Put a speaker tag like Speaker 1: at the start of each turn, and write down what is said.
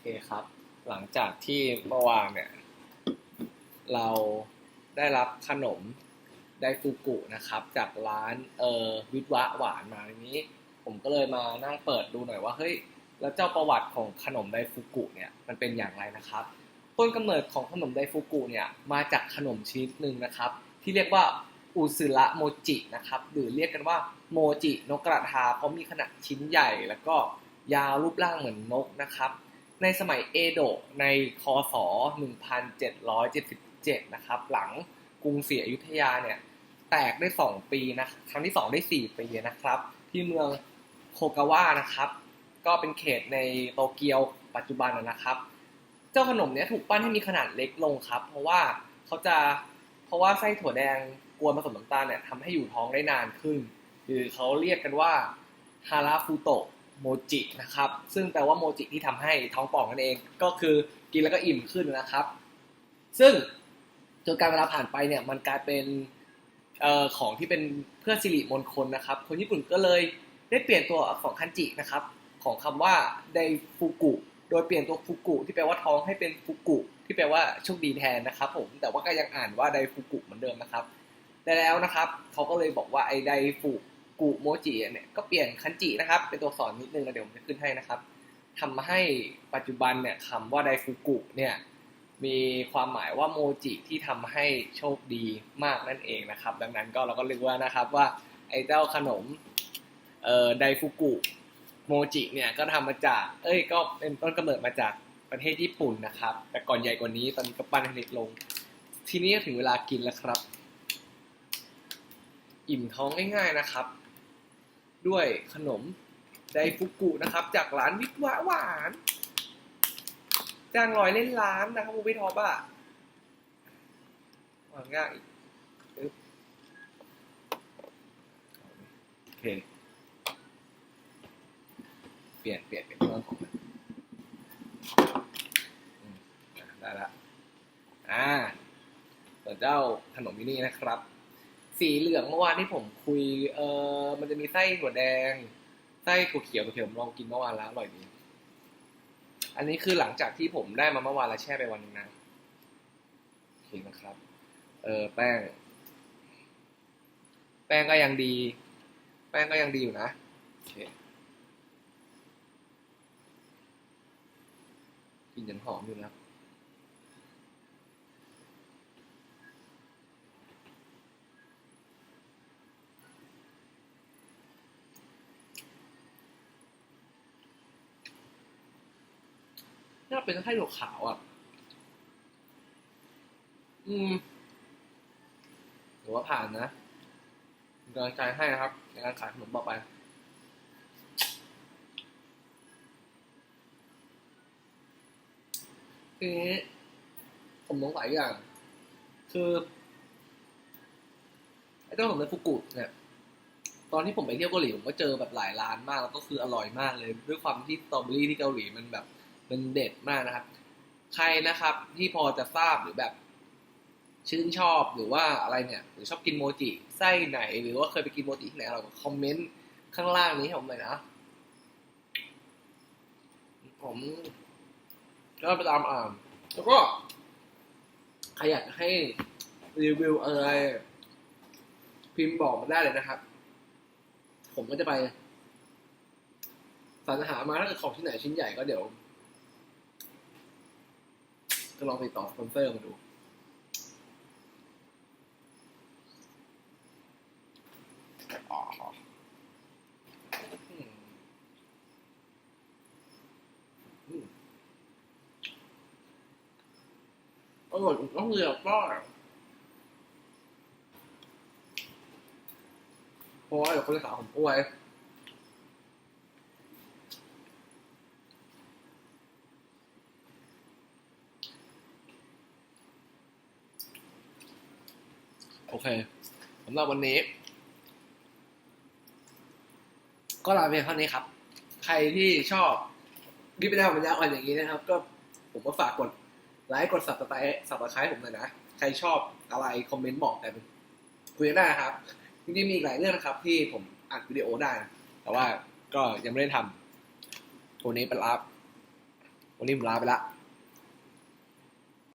Speaker 1: เคครับ หลังจากที่เมื่อวานเนี่ย เราได้รับขนมไดฟูกุนะครับ จากร้านเออวิทวะหวานมาอันนี้ ผมก็เลยมานั่งเปิดดูหน่อยว่าเฮ้ยแล้วเจ้าประวัติของขนมไดฟูกุเนี่ยมันเป็นอย่างไรนะครับ ต้นกำเนิดของขนมไดฟูกุเนี่ยมาจากขนมชนิดหนึ่งนะครับ ที่เรียกว่าอุซึระโมจินะครับหรือเรียกกันว่าโมจินกกระทาเพราะมีขนาดชิ้นใหญ่แล้วก็ยาวรูปร่างเหมือนนกนะครับ ในสมัยเอโดะในคศ 1777 นะครับ หลังกรุงศรีอยุธยาเนี่ย แตกได้ 2 ปีนะ ครั้งที่ 2 ได้ 4 ปีนะครับ ที่เมืองโคกาวะนะครับ ก็เป็นเขตในโตเกียวปัจจุบันนะครับ เจ้าขนมเนี้ยถูกปั้นให้มีขนาดเล็กลงครับ เพราะว่าเขาจะ เพราะว่าไส้ถั่วแดงกวนผสมน้ำตาลเนี่ยทำให้อยู่ท้องได้นานขึ้นคือเขาเรียกกันว่าฮาราฟูโตะ โมจินะครับ ซึ่งแปลว่าโมจิที่ทำให้ท้องป่องนั่นเอง ก็คือกินแล้วก็อิ่มขึ้นนะครับ ซึ่งจนการเวลาผ่านไปเนี่ยมันกลายเป็นออของที่เป็นเพื่อสิริมงคลนะครับ คนญี่ปุ่นก็เลยได้เปลี่ยนตัวอักษรคันจินะครับของคำว่าไดฟูกุ โดยเปลี่ยนตัวฟุกุ ที่แปลว่าท้องให้เป็นฟุกุ ที่แปลว่าโชคดีแทนนะครับผม แต่ว่าก็ยังอ่านว่าไดฟูกุเหมือนเดิมนะครับ แต่แล้วนะครับเขาก็เลยบอกว่าไอ้ไดฟูก โมจิเนี่ยก็เปลี่ยนคันจินะครับ เป็นตัวอักษรนิดนึงนะเดี๋ยวผมจะขึ้นให้นะครับทำให้ปัจจุบันเนี่ยคำว่าไดฟูกุเนี่ยมีความหมายว่าโมจิที่ทำให้โชคดีมากนั่นเองนะครับ ดังนั้นก็เราก็เรียกว่านะครับว่าไอ้เจ้าขนมเอ่อไดฟูกุโมจิเนี่ยก็ทำมาจาก เอ้ยก็เป็นต้นกำเนิดมาจากประเทศญี่ปุ่นนะครับ แต่ก่อนใหญ่กว่านี้ตอนนี้ก็ปั้นให้เล็กลง ทีนี้ถึงเวลากินแล้วครับ อิ่มท้องง่าย ๆนะครับ ด้วยขนมไดฟุกุนะครับ จากร้านวิทวะหวานจ้างลอยเล่นร้านนะครับคุณพี่ท็อปอะวางง่ายโอเค เปลี่ยนเปลี่ยนเป็นเรื่องของมันได้ละ อ่าส่วนเจ้าขนมมินี่นะครับ สีเหลืองเมื่อวานที่ผมคุย เออมันจะมีไส้ถั่วแดง ไส้ถั่วเขียวถั่วเขียวผมลองกินเมื่อวานแล้วอร่อยดี อันนี้คือหลังจากที่ผมได้มาเมื่อวานแล้วแช่ไปวันนึงนะโอเคนะครับ เออแป้ง แป้งก็ยังดี แป้งก็ยังดีอยู่นะโอเคกินจนหอมอยู่นะ น่าเป็นไส้ถั่วขาวอะ อืมหรือว่าผ่านนะกำลังใจให้นะครับในการขายขนมต่อไปทีนี้ผมสงสัยอย่าง คือไอ้เจ้าขนมในฟุกุเนี่ยตอนที่ผมไปเที่ยวเกาหลีผมก็เจอแบบหลายร้านมากแล้วก็คืออร่อยมากเลย ด้วยความที่สตรอเบอรี่ที่เกาหลีมันแบบ มันเด็ดมากนะครับ ใครนะครับที่พอจะทราบหรือแบบชื่นชอบหรือว่าอะไรเนี่ยหรือชอบกินโมจิไส้ไหน หรือว่าเคยไปกินโมจิที่ไหนเราคอมเมนต์ข้างล่างนี้ให้ผมหน่อยนะผมก็ไปตามอ่านแล้วก็ใครอยากให้รีวิวอะไร พิมพ์บอกมาได้เลยนะครับ ผมก็จะไปสรรหามาถ้าเกิดของที่ไหนชิ้นใหญ่ก็เดี๋ยว จะลองติดต่อสปอนเซอร์มาดู อร่อยต้องเรียกว่าเพราะว่าเดี๋ยวคนจะถามผมอ้วย โอเคสำหรับวันนี้ ก็ลาเพียงเท่านี้ครับ ใครที่ชอบวิปได้บรรยาอ่อนอย่างนี้นะครับ ก็ผมก็ฝากกดไลค์กดสับสไครต์สับสไครต์ผมหน่อยนะ ใครชอบอะไรคอมเมนต์บอกแต่คุยกันได้นะครับจริงๆมีอีกหลายเรื่องนะครับ ที่ผมอัดวิดีโอได้นะแต่ว่าก็ยังไม่ได้ทำตัวนี้เป็นรับวันนี้ผมลาไปละ